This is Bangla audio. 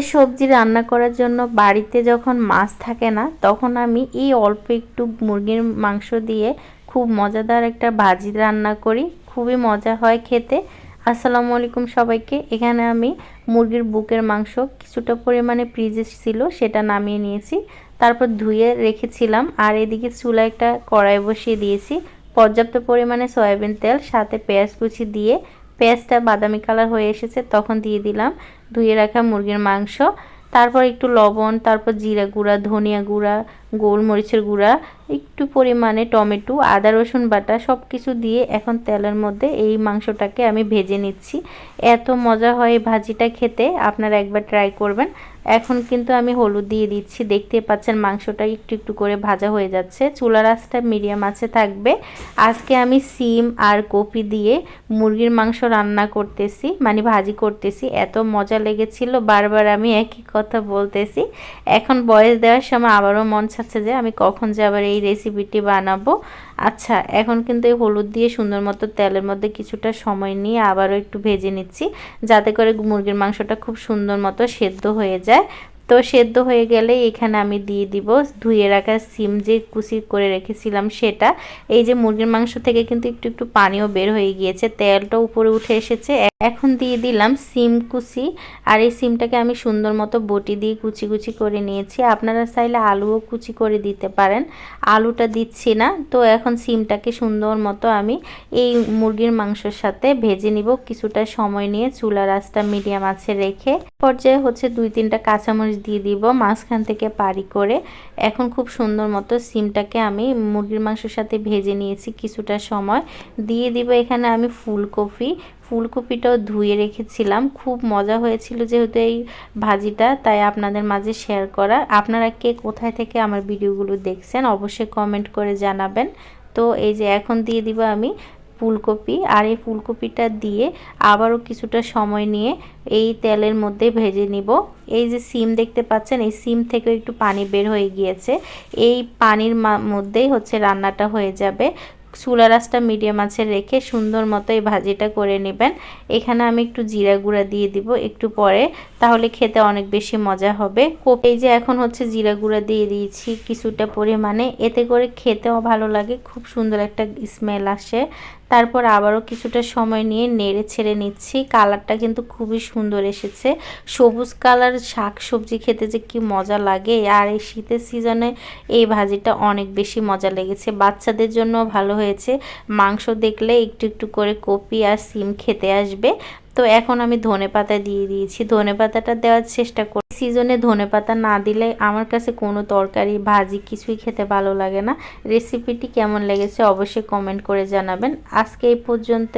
সবজি রান্না করার জন্য বাড়িতে যখন মাছ থাকে না, তখন আমি এই অল্প একটু মুরগির মাংস দিয়ে খুব মজাদার একটা ভাজি রান্না করি। খুবই মজা হয় খেতে। আসসালামু আলাইকুম সবাইকে। এখানে আমি মুরগির বুকের মাংস কিছুটা পরিমাণে ফ্রিজে ছিল, সেটা নামিয়ে নিয়েছি। তারপর ধুয়ে রেখেছিলাম আর এদিকে চুলা একটা কড়াই বসিয়ে দিয়েছি। পর্যাপ্ত পরিমাণে সয়াবিন তেল, সাথে পেঁয়াজ কুচি দিয়ে পেঁয়াজটা বাদামি কালার হয়ে এসেছে, তখন দিয়ে দিলাম। ধুয়ে রাখা মুরগির মাংস। তারপর একটু লবণ, তারপর জিরা গুঁড়া, ধনিয়া গুঁড়া গোলমরিচের গুঁড়া, একটু পরিমাণে টমেটো, আদা, রসুন বাটা সব কিছু দিয়ে এখন তেলের মধ্যে এই মাংসটাকে আমি ভেজে নিচ্ছি। এত মজা হয় ভাজিটা খেতে, আপনারা একবার ট্রাই করবেন। এখন কিন্তু আমি হলুদ দিয়ে দিচ্ছি, দেখতে পাচ্ছেন মাংসটা একটু একটু করে ভাজা হয়ে যাচ্ছে। চুলা রাসটা মিডিয়াম আছে থাকবে। আজকে আমি সিম আর কপি দিয়ে মুরগির মাংস রান্না করতেছি মানে ভাজি করতেছি। এত মজা লেগেছিল, বারবার আমি একই কথা বলতেছি। এখন বয়স দেওয়ার সময় আবারও মন চাচ্ছে যে আমি কখন যে আবার এই রেসিপিটি বানাবো। আচ্ছা এখন কিন্তু এই হলুদ দিয়ে সুন্দর মতো তেলের মধ্যে কিছুটা সময় নিয়ে আবারও একটু ভেজে নিচ্ছি, যাতে করে মুরগির মাংসটা খুব সুন্দর মতো সেদ্ধ হয়ে যায়। তো সেদ্ধ হয়ে গেলে এখানে আমি দিয়ে দিব, ধুয়ে রাখা সিম যে কুচি করে রেখেছিলাম সেটা। এই যে মুরগির মাংস থেকে কিন্তু একটু একটু পানিও বের হয়ে গিয়েছে, তেলটা উপরে উঠে এসেছে। এখন দিয়ে দিলাম সিম কুচি, আর এই সিমটাকে আমি সুন্দর মতো বটি দিয়ে কুচি কুচি করে নিয়েছি। আপনারা চাইলে আলুও কুচি করে দিতে পারেন, আলুটা দিচ্ছি না। তো এখন সিমটাকে সুন্দর মতো আমি এই মুরগির মাংসের সাথে ভেজে নিব কিছুটা সময় নিয়ে চুলা রাসটা মিডিয়াম আছে রেখে। পর্যায়ে হচ্ছে দুই তিনটা কাঁচামরিচ দিয়ে দিব মাঝখান থেকে পারি করে। এখন খুব সুন্দর মতো সিমটাকে আমি মুরগির মাংসের সাথে ভেজে নিয়েছি কিছুটা সময়। দিয়ে দিব এখানে আমি ফুলকপি। ফুলকপিটাও ধুয়ে রেখেছিলাম। খুব মজা হয়েছিল যেহেতু এই ভাজিটা, তাই আপনাদের মাঝে শেয়ার করা। আপনারা কে কোথায় থেকে আমার ভিডিওগুলো দেখছেন, অবশ্যই কমেন্ট করে জানাবেন। তো এই যে এখন দিয়ে দিব আমি ফুলকপি আর এই ফুলকপিটা দিয়ে আবারও কিছুটা সময় নিয়ে এই তেলের মধ্যে ভেজে নিব। এই যে সিম দেখতে পাচ্ছেন, এই সিম থেকে একটু পানি বের হয়ে গিয়েছে। এই পানির মধ্যেই হচ্ছে রান্নাটা হয়ে যাবে। চুলা মিডিয়াম আছে রেখে সুন্দর মতো এই ভাজিটা করে নেবেন। এখানে আমি একটু জিরা গুঁড়া দিয়ে দিব একটু পরে, তাহলে খেতে অনেক বেশি মজা হবে। এই যে এখন হচ্ছে জিরা গুঁড়া দিয়ে দিয়েছি কিছুটা পরিমাণে, এতে করে খেতেও ভালো লাগে, খুব সুন্দর একটা স্মেল আসে। তারপর আবারও কিছুটা সময় নিয়ে নেড়ে ছেড়ে নিচ্ছি, কালারটা কিন্তু খুবই সুন্দর এসেছে। সবুজ কালার শাক সবজি খেতে যে কি মজা লাগে, আর এই শীতের সিজনে এই ভাজিটা অনেক বেশি মজা লেগেছে, বাচ্চাদের জন্য ভালো হয়েছে। মাংস দেখলে একটু একটু করে কপি আর সিম খেতে আসবে। তো এখন আমি ধনে পাতা দিয়ে দিয়েছি। ধনে পাতাটা দেওয়ার চেষ্টা করি সিজনে ধনে পাতা না দিলে আমার কাছে কোনো তরকারি, ভাজি কিছুই খেতে ভালো লাগে না। রেসিপিটি কেমন লেগেছে অবশ্যই কমেন্ট করে জানাবেন। আজকে এই পর্যন্ত